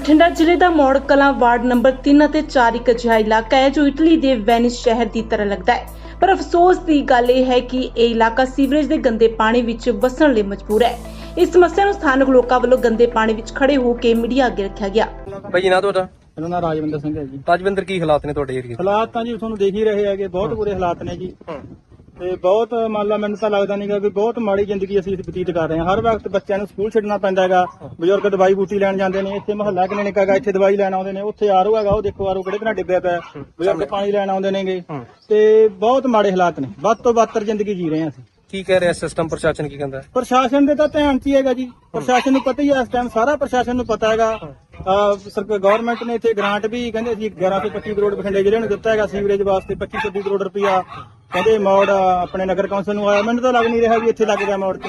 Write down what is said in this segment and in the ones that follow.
ਬਠਿੰਡਾ ਜ਼ਿਲ੍ਹੇ ਦਾ Maur Kalan ward number 3 ਅਤੇ 4 ਇੱਕ ਅਜਿਹਾ ਇਲਾਕਾ ਹੈ ਜੋ ਇਟਲੀ ਦੇ ਵੈਨਿਸ ਸ਼ਹਿਰ ਦੀ ਤਰ੍ਹਾਂ ਲੱਗਦਾ ਹੈ। ਪਰ ਅਫਸੋਸ ਦੀ ਗੱਲ ਇਹ ਹੈ ਕਿ ਇਹ ਇਲਾਕਾ ਸੀਵਰੇਜ ਦੇ ਗੰਦੇ ਪਾਣੀ ਵਿੱਚ ਵਸਣ ਲਈ ਮਜਬੂਰ ਹੈ। ਇਸ ਸਮੱਸਿਆ ਨੂੰ ਸਥਾਨਕ ਲੋਕਾਂ ਵੱਲੋਂ ਗੰਦੇ ਪਾਣੀ ਵਿੱਚ ਖੜੇ ਹੋ ਕੇ ਮੀਡੀਆ ਅੱਗੇ ਰੱਖਿਆ ਗਿਆ। ਭਾਈ ਜੀ ਨਾ ਤੁਹਾਡਾ? ਮੇਰਾ ਨਾਮ ਰਾਜਵਿੰਦਰ ਸਿੰਘ ਹੈ ਜੀ। ਰਾਜਵਿੰਦਰ ਕੀ ਹਾਲਾਤ ਨੇ ਤੁਹਾਡੇ ਏਰੀਏ ਦੇ? ਹਾਲਾਤ ਤਾਂ ਜੀ ਤੁਹਾਨੂੰ ਦੇਖ ਹੀ ਰਹੇ ਹੈਗੇ ਬਹੁਤ ਬੁਰੇ ਹਾਲਾਤ ਨੇ ਜੀ। ਤੇ ਬਹੁਤ ਮੰਨ ਲਾ ਮੈਨੂੰ ਤਾਂ ਲੱਗਦਾ ਨਹੀਂਗਾ ਵੀ ਬਹੁਤ ਮਾੜੀ ਜ਼ਿੰਦਗੀ ਅਸੀਂ ਬਤੀਤ ਕਰ ਰਹੇ ਹਾਂ। ਹਰ ਵਕਤ ਬੱਚਿਆਂ ਨੂੰ ਸਕੂਲ ਛੱਡਣਾ ਪੈਂਦਾ ਹੈਗਾ ਬਜ਼ੁਰਗ ਦਵਾਈ ਬੂਟੀ ਲੈਣ ਜਾਂਦੇ ਨੇ ਇੱਥੇ ਮਹੱਲਾ ਕਲੀਨਿਕ ਹੈਗਾ ਇੱਥੇ ਦਵਾਈ ਲੈਣ ਆਉਂਦੇ ਨੇ ਉੱਥੇ ਆਰੋ ਹੈਗਾ ਉਹ ਦੇਖੋ ਆਰੋ ਕਿਹੜੇ ਤਰ੍ਹਾਂ ਡਿੱਬਿਆ ਪਿਆ। ਬਜ਼ੁਰਗ ਪਾਣੀ ਲੈਣ ਆਉਂਦੇ ਨੇਗੇ। ਤੇ ਬਹੁਤ ਮਾੜੇ ਹਾਲਾਤ ਨੇ ਵੱਧ ਤੋਂ ਬੱਤਰ ਜ਼ਿੰਦਗੀ ਜੀ ਰਹੇ ਹਾਂ ਅਸੀਂ। ਕੀ ਕਹਿ ਰਿਹਾ ਸਿਸਟਮ ਪ੍ਰਸ਼ਾਸਨ ਕੀ ਕਹਿੰਦਾ ਪ੍ਰਸ਼ਾਸਨ ਦੇ ਤਾਂ ਧਿਆਨ 'ਚ ਹੈਗਾ ਜੀ। ਪ੍ਰਸ਼ਾਸਨ ਨੂੰ ਪਤਾ ਹੀ ਹੈ ਇਸ ਟਾਈਮ ਸਾਰਾ ਪ੍ਰਸ਼ਾਸਨ ਨੂੰ ਪਤਾ ਹੈਗਾ। ਸਰਕਾਰ ਗਵਰਨਮੈਂਟ ਨੇ ਇੱਥੇ ਗ੍ਰਾਂਟ ਵੀ ਕਹਿੰਦੇ ਸੀ 1125 ਕਰੋੜ ਬਠਿੰਡੇ ਜ਼ਿਲ੍ਹੇ ਨੂੰ ਦਿੱਤਾ ਹੈਗਾ ਸੀਵਰੇਜ ਵਾਸਤੇ 25 26 ਕਰੋੜ ਰੁਪਇਆ। ਕਹਿੰਦੇ ਮੋੜ ਆਪਣੇ ਨਗਰ ਕੌਂਸਲ ਨੂੰ ਆਇਆ। ਮੈਨੂੰ ਤਾਂ ਲੱਗ ਨਹੀਂ ਰਿਹਾ ਵੀ ਇੱਥੇ ਲੱਗ ਗਿਆ ਮੋੜ ਤੇ।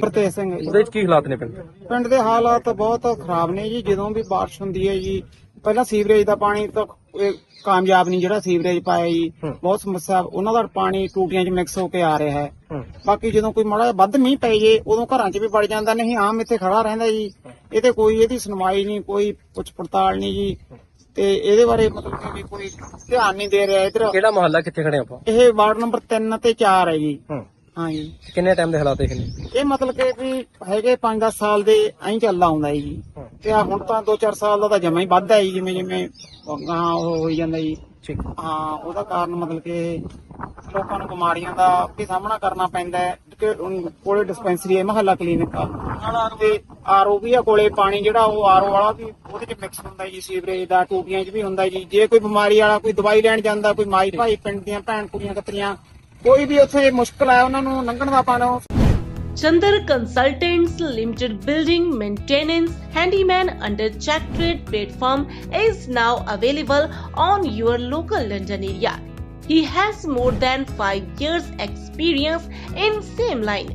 ਪ੍ਰਤੇਜ ਸਿੰਘ ਜੀ। ਉਹਦੇ ਕੀ ਹਾਲਾਤ ਨੇ ਪਿੰਡ ਦੇ? ਪਿੰਡ ਦੇ ਹਾਲਾਤ ਬਹੁਤ ਖਰਾਬ ਨੇ ਜੀ। ਜਦੋਂ ਵੀ ਬਾਰਿਸ਼ ਹੁੰਦੀ ਹੈ ਜੀ ਪਹਿਲਾਂ ਸੀਵਰੇਜ ਦਾ ਪਾਣੀ ਤਾਂ ਇਹ ਕਾਮਯਾਬ ਨਹੀਂ ਜਿਹੜਾ ਸੀਵਰੇਜ ਪਾਇਆ ਜੀ। ਬਹੁਤ ਸਮੱਸਿਆ ਉਹਨਾਂ ਦਾ ਪਾਣੀ ਟੂਟੀਆਂ 'ਚ ਮਿਕਸ ਹੋ ਕੇ ਆ ਰਿਹਾ ਹੈ। ਹੂੰ। ਬਾਕੀ ਜਦੋਂ ਕੋਈ ਮਾੜਾ ਜਿਹਾ ਵੱਧ ਮੀਂਹ ਪੈ ਜੇ ਉਦੋਂ ਘਰਾਂ 'ਚ ਵੀ ਵੜ ਜਾਂਦਾ। ਨਹੀਂ ਆਮ ਇੱਥੇ ਖੜਾ ਰਹਿੰਦਾ ਜੀ। ਇਹ ਤੇ ਕੋਈ ਇਹਦੀ ਸੁਣਵਾਈ ਨਹੀਂ ਕੋਈ ਪੁੱਛ ਪੜਤਾਲ ਨਹੀਂ ਜੀ। ਤੇ ਇਹਦੇ ਬਾਰੇ ਮਤਲਬ ਕਿ ਵੀ ਕੋਈ ਧਿਆਨ ਨਹੀਂ ਦੇ ਰਿਹਾ ਇਧਰ। ਕਿਹੜਾ ਮੁਹੱਲਾ ਕਿੱਥੇ ਖੜੇ ਆਪਾਂ? ਇਹ ਵਾਰਡ ਨੰਬਰ 3 ਤੇ 4 ਹੈ ਜੀ। ਹੂੰ। ਹਾਂ ਜੀ। ਕਿੰਨੇ ਟਾਈਮ ਦੇ ਹਾਲਾਤ ਇਹ ਨੇ? ਇਹ ਮਤਲਬ ਕਿ ਵੀ ਹੈਗੇ 5-10 ਸਾਲ ਦੇ ਐਂ ਚੱਲਦਾ ਆਉਂਦਾ ਹੈ। ਜੀ ਤੇ ਆ ਹੁਣ ਤਾਂ 2-4 ਸਾਲ ਦਾ ਤਾਂ ਜਮਾ ਹੀ ਵੱਧਦਾ ਹੈ ਜੀ, ਜਿਵੇਂ ਜਿਵੇਂ ਗਾਂ ਉਹ ਹੋਈ ਜਾਂਦਾ ਜੀ। ਠੀਕ। ਹਾਂ ਉਹਦਾ ਕਾਰਨ ਮਤਲਬ ਕਿ ਲੋਕਾਂ ਨੂੰ ਬਿਮਾਰੀਆਂ ਦਾ ਵੀ ਸਾਹਮਣਾ ਕਰਨਾ ਪੈਂਦਾ ਹੈ। ਕਿ ਉਨ- ਕੋਲੇ ਡਿਸਪੈਂਸਰੀ ਹੈ ਮਹੱਲਾ ਕਲੀਨਿਕ ਆ। ਤੇ ਆਰਓ ਵੀ ਆ ਕੋਲੇ ਪਾਣੀ ਜਿਹੜਾ ਉਹ ਆਰਓ ਵਾਲਾ ਵੀ ਉਹਦੇ ਚ ਮਿਕਸ ਹੁੰਦਾ ਜੀ ਸੀਵਰੇਜ ਦਾ ਟੂਟੀਆਂ 'ਚ ਵੀ ਹੁੰਦਾ ਜੀ ਜੇ ਕੋਈ ਬਿਮਾਰੀ ਵਾਲਾ ਕੋਈ ਦਵਾਈ ਲੈਣ ਜਾਂਦਾ ਕੋਈ ਮਾਈ ਭਾਈ ਪਿੰਡ ਦੀਆਂ ਭੈਣ ਕੁੜੀਆਂ ਕਤਰੀਆਂ ਕੋਈ ਵੀ ਉੱਥੇ ਮੁਸ਼ਕਲ ਆ ਉਹਨਾਂ ਨੂੰ ਲੰਘਣ ਦਾ ਪਾਣਾ Chandar Consultants Limited Building Maintenance Handyman under Check Trade platform is now available on your local London area. He has more than 5 years experience in same line.